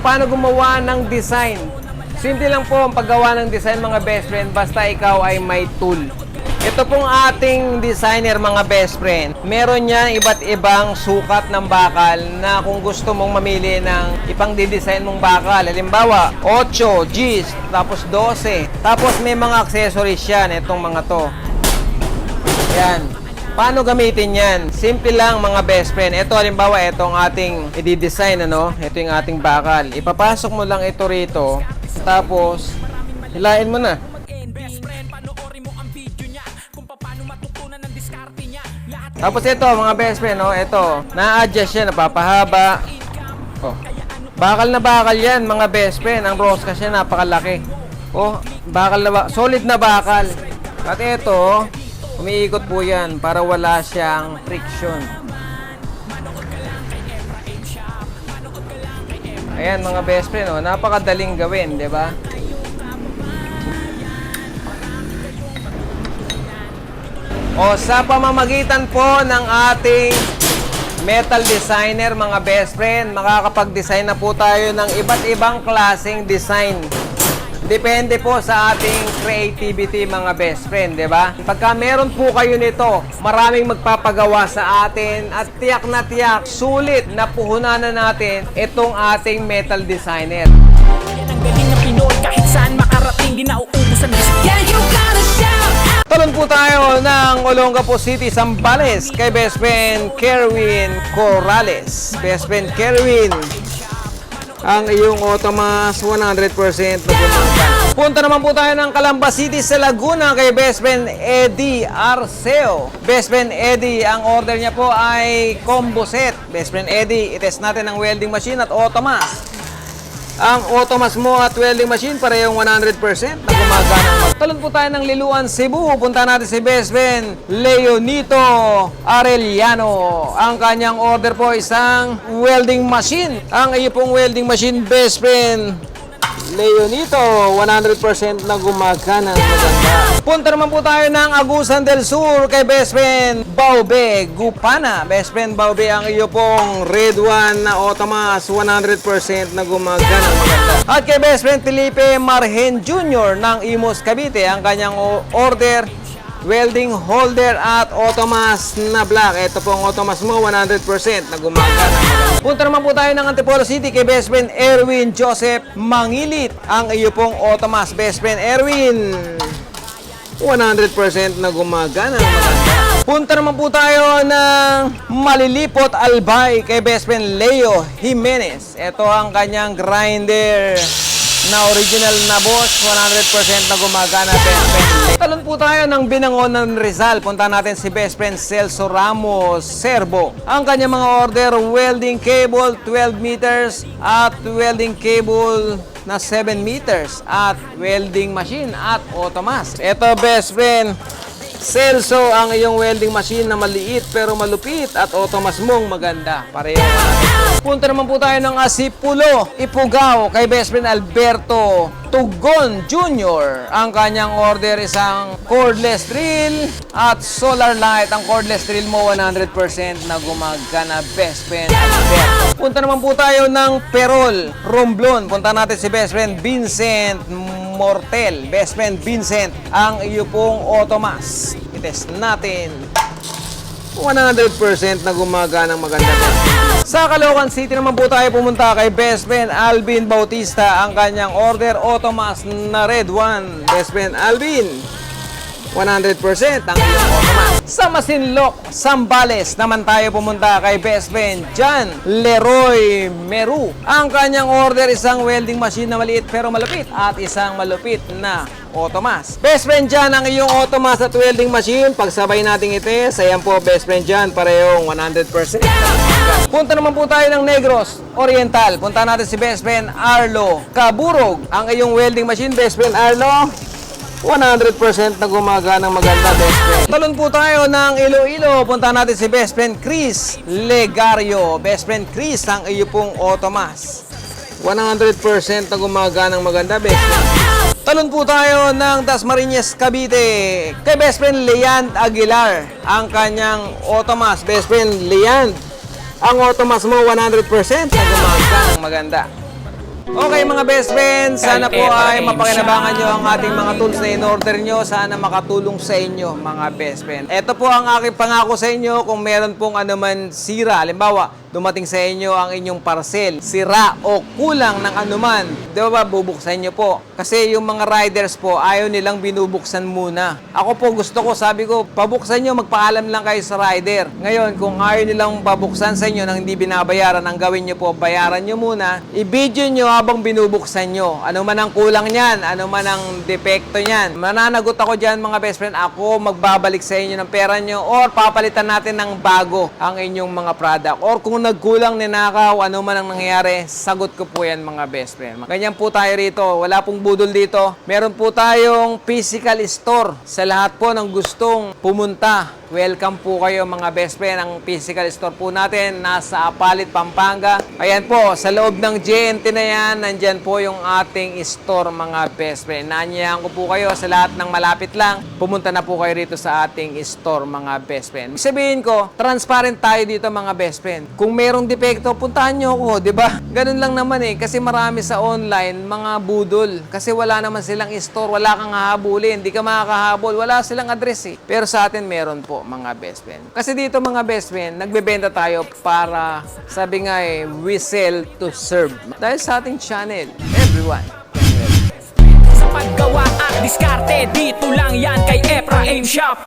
Paano gumawa ng design? Simple lang po ang paggawa ng design mga best friend basta ikaw ay may tool. Ito pong ating designer mga best friend. Meron niya iba't ibang sukat ng bakal na kung gusto mong mamili ng ipang didesign mong bakal. Halimbawa, 8, Gs, tapos 12. Tapos may mga accessories yan, itong mga to. Yan. Paano gamitin yan? Simple lang mga best friend. Ito halimbawa, ito ang ating i-design ano. Ito yung ating bakal. Ipapasok mo lang ito rito. Tapos, hilain mo na. Tapos ito mga best friend, no? Ito, na-adjust yan, napapahaba. Oh. Bakal na bakal yan, mga best friend. Ang rose kasi napakalaki. Oh, bakal na ba solid na bakal. At ito, umiikot po yan para wala siyang friction. Ayan mga best friend, oh, napakadaling gawin, di ba? O sa pamamagitan po ng ating metal designer mga best friend, makakapag-design na po tayo ng iba't ibang klaseng design. Depende po sa ating creativity mga best friend, di ba? Pagka meron po kayo nito, maraming magpapagawa sa atin at tiyak na tiyak, sulit na puhunan na natin itong ating metal designer. Yan ang galing ng Pinoy kahit saan makarating di nauubos ang bisig Yeah, you gotta shout out Talon po tayo ng Olongapo City, Zambales kay best friend Kerwin Corrales. Best friend Kerwin, ang iyong Otomas 100% na gumagana. Punta naman po tayo ng Calamba City sa Laguna kay best friend Eddie Arceo. Best friend Eddie, ang order niya po ay combo set. Best friend Eddie, itest natin ang welding machine at Otomas. Ang Otomas mo at welding machine parehong 100% na gumagana. Talon po tayo ng Liluan, Cebu. Punta natin si best friend Leonito Arellano. Ang kanyang order po isang welding machine. Ang iyo pong welding machine best friend Leonito, 100% na gumagana. Punta naman po tayo ng Agusan del Sur kay best friend Baube Gupana. Best friend Baube, ang iyo pong red one na Otomas, 100% na gumagana. At kay best friend Felipe Marhen Jr. ng Imos Cavite, ang kanyang order welding holder at Otomas na black. Ito pong Otomas mo, 100% na gumagana. Punta naman po tayo ng Antipolo City kay best friend Erwin Joseph Mangilit. Ang iyo pong Otomas best friend Erwin. 100% na gumagana. Punta naman po tayo ng Malilipot Albay kay best friend Leo Jimenez. Ito ang kanyang grinder na original na boss, 100% na gumagana best friend. Talon po tayo ng Binangon ng Rizal. Punta natin si best friend Celso Ramos Serbo. Ang kanyang mga order, welding cable 12 meters at welding cable na 7 meters at welding machine at automas. Ito best friend, Celso ang iyong welding machine na maliit pero malupit at automas mong maganda. Pareho. Punta naman po tayo ng Asipulo, Ipugaw kay best friend Alberto Tugon Jr. Ang kanyang order isang cordless drill at solar light. Ang cordless drill mo 100% na gumagana best friend Alberto. Punta naman po tayo ng Perol, Romblon. Punta natin si best friend Vincent Mortel. Best friend Vincent, ang iyo pong Otomas. Itest natin. 100% na gumagana ng maganda. Sa Caloocan City naman po tayo pumunta kay best friend Alvin Bautista. Ang kanyang order Otomas na red one. Best friend Alvin. 100% ang iyong Otomas. Sa Masinloc, Sambales naman tayo pumunta kay best friend John Leroy Meru. Ang kanyang order isang welding machine na maliit pero malupit at isang malupit na Otomas. Best friend John ang iyong Otomas at welding machine. Pagsabay nating ites, ayan po best friend John, parehong 100%. Punta naman po tayo ng Negros Oriental. Punta natin si best friend Arlo Kaburog. Ang iyong welding machine, best friend Arlo, 100% na gumagana ng maganda best friend. Talon po tayo ng Iloilo. Punta natin si best friend Chris Legario. Best friend Chris, ang iyo pong Otomas. 100% na gumagana ng maganda best friend. Talon po tayo ng Dasmariñas, Cavite. Kay best friend Leand Aguilar. Ang kanyang Otomas. Best friend Leand. Ang Otomas mo 100% na gumagana ng maganda. Okay mga best friends, sana po ay mapakinabangan nyo ang ating mga tools na in-order nyo. Sana makatulong sa inyo mga best friend. Ito po ang aking pangako sa inyo kung meron pong anuman sira. Halimbawa, dumating sa inyo ang inyong parcel, sira o kulang ng anuman. Di ba bubuksan nyo po? Kasi yung mga riders po, ayaw nilang binubuksan muna. Ako po gusto ko, sabi ko, pabuksan nyo, magpaalam lang kayo sa rider. Ngayon, kung ayaw nilang pabuksan sa inyo nang hindi binabayaran, ang gawin nyo po, bayaran nyo muna, i-video nyo habang binubuksan nyo. Ano man ang kulang niyan, ano man ang depekto niyan. Mananagot ako dyan mga best friend, ako magbabalik sa inyo ng pera nyo or papalitan natin ng bago ang inyong mga product. Or kung nagkulang ninakaw, ano man ang nangyayari, sagot ko po yan mga best friend. Ganyan po tayo rito, wala pong budol dito. Meron po tayong physical store sa lahat po ng gustong pumunta. Welcome po kayo mga best friend. Ang physical store po natin nasa Apalit, Pampanga. Ayan po, sa loob ng JNT na yan, nandyan po yung ating store mga best friend. Nanyayahan ko po kayo sa lahat ng malapit lang. Pumunta na po kayo rito sa ating store mga best friend. Sabihin ko, transparent tayo dito mga best friend. Kung merong depekto, puntahan nyo ako, di ba? Ganun lang naman eh. Kasi marami sa online, mga budol. Kasi wala naman silang store, wala kang hahabulin, di ka makakahabol, wala silang address eh. Pero sa atin meron po mga best friend. Kasi dito mga best friend, nagbebenta tayo para, sabi nga eh, we sell to serve. Dahil sa ating channel, everyone. Sa paggawa at diskarte Dito lang yan kay Efraim Shop